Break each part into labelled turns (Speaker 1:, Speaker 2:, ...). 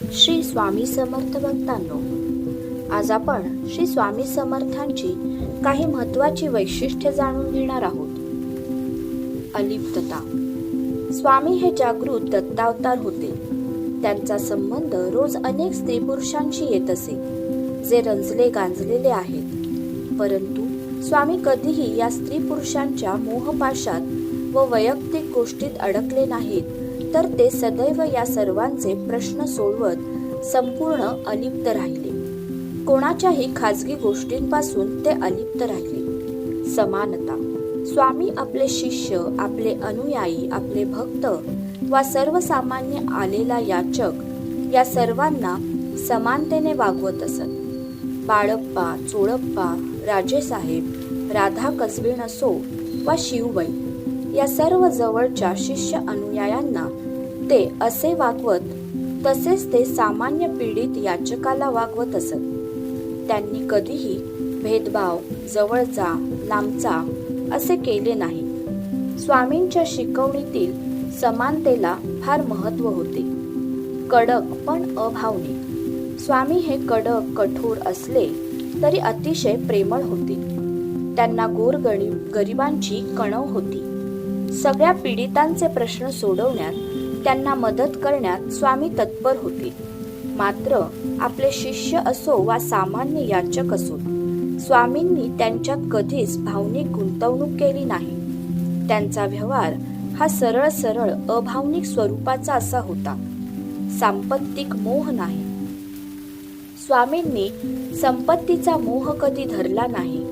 Speaker 1: श्री स्वामी समर्थ भक्तांनो आज आपण श्री स्वामी समर्थांची काही महत्वाची वैशिष्ट्ये जाणून घेणार आहोत. अलिप्तता. स्वामी हे जागृत दत्तावतार होते. त्यांचा संबंध रोज अनेक स्त्री पुरुषांशी येत असे जे रंजले गांजलेले आहेत. परंतु स्वामी कधीही या स्त्री पुरुषांच्या मोहपाशात व वैयक्तिक गोष्टीत अडकले नाहीत. तर ते सदैव या सर्वांचे प्रश्न सोडवत संपूर्ण अलिप्त राहिले. कोणाच्याही खाजगी गोष्टींपासून ते अलिप्त राहिले. समानता. स्वामी आपले शिष्य आपले अनुयायी आपले भक्त वा सर्वसामान्य आलेला याचक या सर्वांना समानतेने वागवत असत. बाळप्पा चोळप्पा राजेसाहेब राधा कसबीण असो वा शिवबाई या सर्व जवळच्या शिष्य अनुयायांना ते असे वागवत तसेच ते सामान्य पीडित याचकाला वागवत असत. त्यांनी कधीही भेदभाव जवळचा लांबचा असे केले नाही. स्वामींच्या शिकवणीतील समानतेला फार महत्त्व होते. कडक पण अभावनिक स्वामी हे कडक कठोर असले तरी अतिशय प्रेमळ होते. त्यांना गोरगणी गरिबांची कणव होती. सगळ्या पीडितांचे प्रश्न सोडवण्यात त्यांना मदत करण्यात स्वामी तत्पर होते. मात्र आपले शिष्य असो वा सामान्य याचक असो स्वामींनी त्यांच्यात कधीच भावनिक गुंतवणूक केली नाही. त्यांचा व्यवहार हा सरळ सरळ अभावनिक स्वरूपाचा असा होता. सांपत्तिक मोह नाही. स्वामींनी संपत्तीचा मोह कधी धरला नाही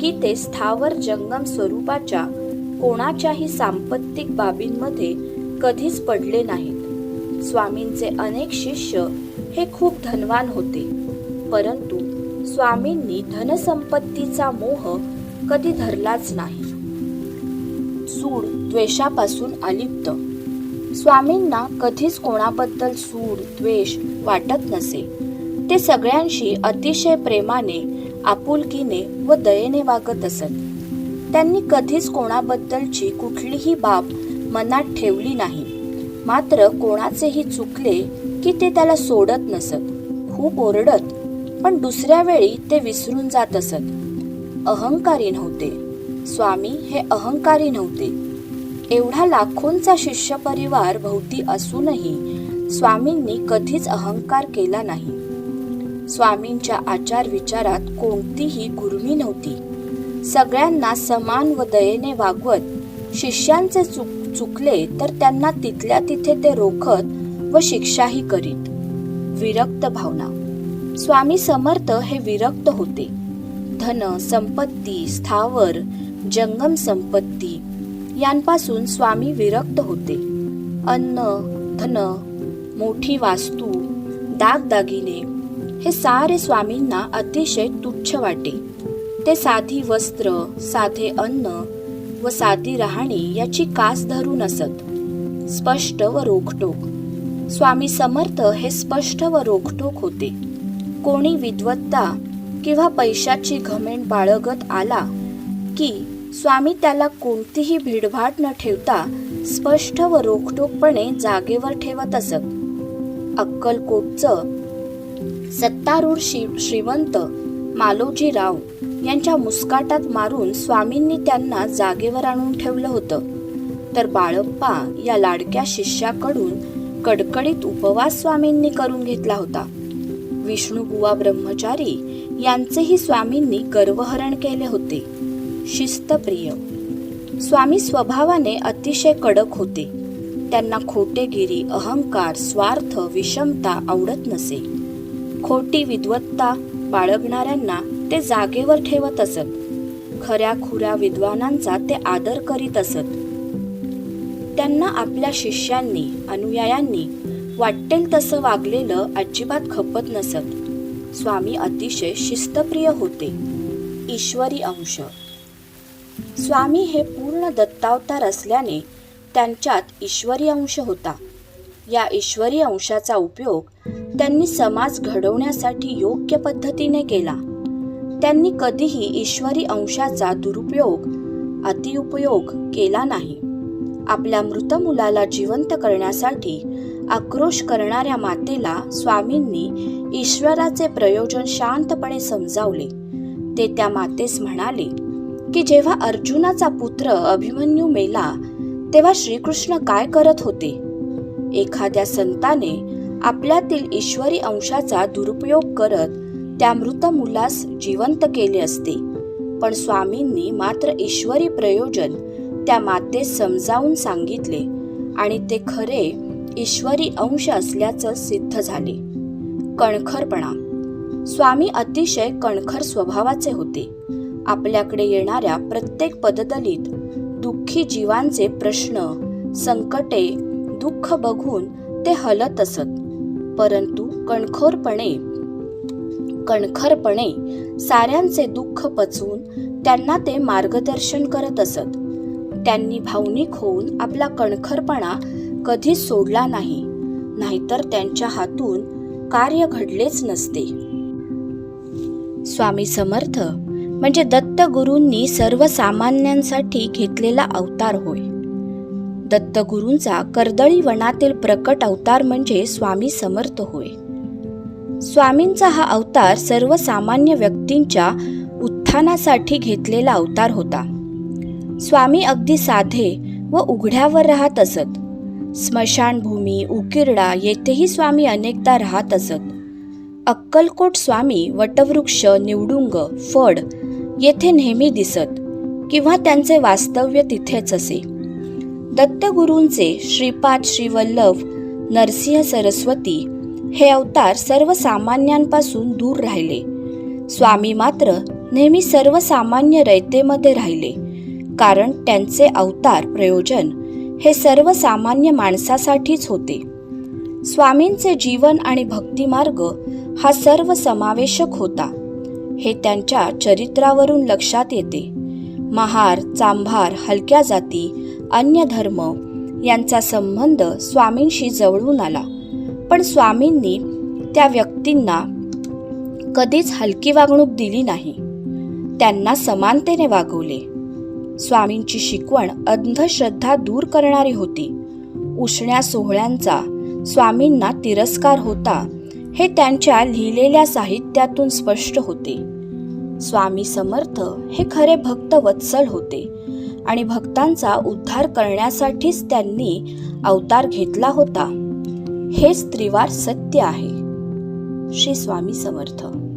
Speaker 1: की ते स्थावर जंगम स्वरूपाच्या कोणाच्याही सांपत्तिक बाबींमध्ये कधीच पडले नाहीत. स्वामींचे अनेक शिष्य हे खूप धनवान होते. परंतु स्वामींनी धनसंपत्तीचा मोह कधी धरलाच नाही. सूड द्वेषापासून अलिप्त. स्वामींना कधीच कोणाबद्दल सूड द्वेष वाटत नसे. ते सगळ्यांशी अतिशय प्रेमाने आपुलकीने व दयेने वागत असत. त्यांनी कधीच कोणाबद्दलची कुठलीही बाब मनात ठेवली नाही. मात्र कोणाचेही चुकले की ते त्याला सोडत नसत. खूप ओरडत पण दुसऱ्या वेळी ते विसरून जात असत. अहंकारी नव्हते. स्वामी हे अहंकारी नव्हते. एवढा लाखोंचा शिष्य परिवार भोवती असूनही स्वामींनी कधीच अहंकार केला नाही. स्वामींच्या आचार विचारात कोणतीही गुरमी नव्हती. सगळ्यांना समान व दयेने वागवत शिष्यांचे चुक चुकले तर त्यांना तिथल्या तिथे ते रोखत व शिक्षाही करीत. विरक्त भावना. स्वामी समर्थ हे विरक्त होते. धन संपत्ती स्थावर जंगम संपत्ती यांपासून स्वामी विरक्त होते. अन्न धन मोठी वास्तू दागदागिने हे सारे स्वामींना अतिशय तुच्छ वाटे. ते साधी वस्त्र साधे अन्न व साधी राहणी याची कास धरून असत स्पष्ट व रोखटोक. स्वामी समर्थ हे स्पष्ट व रोखटोक होते. कोणी विद्वत्ता किंवा पैशाची घमेंड बाळगत आला की स्वामी त्याला कोणतीही भीडभाड न ठेवता स्पष्ट व रोखटोकपणे जागेवर ठेवत असत. अक्कलकोटचं सत्तारूढ श्री श्रीमंत मालोजीराव यांच्या मुस्काटात मारून स्वामींनी त्यांना जागेवर आणून ठेवलं होतं. तर बाळप्पा या लाडक्या शिष्याकडून कडकडीत उपवास स्वामींनी करून घेतला होता. विष्णुबुवा ब्रह्मचारी यांचेही स्वामींनी गर्वहरण केले होते. शिस्तप्रिय. स्वामी स्वभावाने अतिशय कडक होते. त्यांना खोटेगिरी अहंकार स्वार्थ विषमता आवडत नसे. खोटी विद्वत्ता बाळगणाऱ्यांना ते जागेवर ठेवत असत. खऱ्या खुऱ्या विद्वानांचा ते आदर करीत असत. त्यांना आपल्या शिष्यांनी अनुयायांनी वाटेल तसं वागलेलं अजिबात खपत नसत. स्वामी अतिशय शिस्तप्रिय होते. ईश्वरी अंश. स्वामी हे पूर्ण दत्तावतार असल्याने त्यांच्यात ईश्वरी अंश होता. या ईश्वरी अंशाचा उपयोग त्यांनी समाज घडवण्यासाठी योग्य पद्धतीने केला. त्यांनी कधीही ईश्वरी अंशाचा दुरुपयोग अतिउपयोग केला नाही. आपल्या मृत मुलाला जिवंत करण्यासाठी आक्रोश करणाऱ्या मातेला स्वामींनी ईश्वराचे प्रयोजन शांतपणे समजावले. ते त्या मातेस म्हणाले की जेव्हा अर्जुनाचा पुत्र अभिमन्यू मेला तेव्हा श्रीकृष्ण काय करत होते? एखाद्या संताने आपल्यातील ईश्वरी अंशाचा दुरुपयोग करत त्या मृत मुलास जिवंत केले असते. पण स्वामींनी मात्र ईश्वरी प्रयोजन त्या मातेस समजावून सांगितले आणि ते खरे ईश्वरी अंश असल्याचं सिद्ध झाले. कणखरपणा. स्वामी अतिशय कणखर स्वभावाचे होते. आपल्याकडे येणाऱ्या प्रत्येक पददलीत दुःखी जीवांचे प्रश्न संकटे दुःख बघून ते हलत असत. परंतु कणखोरपणे कणखरपणे साऱ्यांचे दुःख पचवून त्यांना ते मार्गदर्शन करत असत. त्यांनी भावनिक होऊन आपला कणखरपणा कधीच सोडला नाही नाहीतर त्यांच्या हातून कार्य घडलेच नसते. स्वामी समर्थ म्हणजे दत्तगुरूंनी सर्वसामान्यांसाठी घेतलेला अवतार होय. दत्तगुरूंचा कर्दळी वनातील प्रकट अवतार म्हणजे स्वामी समर्थ होय. स्वामींचा हा अवतार सर्वसामान्य व्यक्तींच्या उत्थानासाठी घेतलेला अवतार होता. स्वामी अगदी साधे व उघड्यावर राहत असत. स्मशानभूमी उकिरडा येथेही स्वामी अनेकदा राहत असत. अक्कलकोट स्वामी वटवृक्ष निवडुंग फड येथे नेहमी दिसत किंवा त्यांचे वास्तव्य तिथेच असे. दत्तगुरूंचे श्रीपाद श्रीवल्लभ नरसिंह सरस्वती हे अवतार सर्वसामान्यांपासून दूर राहिले. स्वामी मात्र नेहमी सर्वसामान्य रयतेमध्ये राहिले. कारण त्यांचे अवतार प्रयोजन हे सर्वसामान्य माणसासाठीच होते. स्वामींचे जीवन आणि भक्तिमार्ग हा सर्व समावेशक होता. हे त्यांच्या चरित्रावरून लक्षात येते. महार चांभार हलक्या जाती अन्य धर्म यांचा संबंध स्वामींशी जवळून आला. पण स्वामींनी त्या व्यक्तींना कधीच हलकी वागणूक दिली नाही. त्यांना समानतेने वागवले. स्वामींची शिकवण अंधश्रद्धा दूर करणारी होती. उष्ण्या सोहळ्यांचा स्वामींना तिरस्कार होता हे त्यांच्या लिहिलेल्या साहित्यातून स्पष्ट होते. स्वामी समर्थ हे खरे भक्त वत्सल होते आणि भक्तांचा उद्धार करण्यासाठीच त्यांनी अवतार घेतला होता. हेच त्रिवार सत्य आहे. श्री स्वामी समर्थ.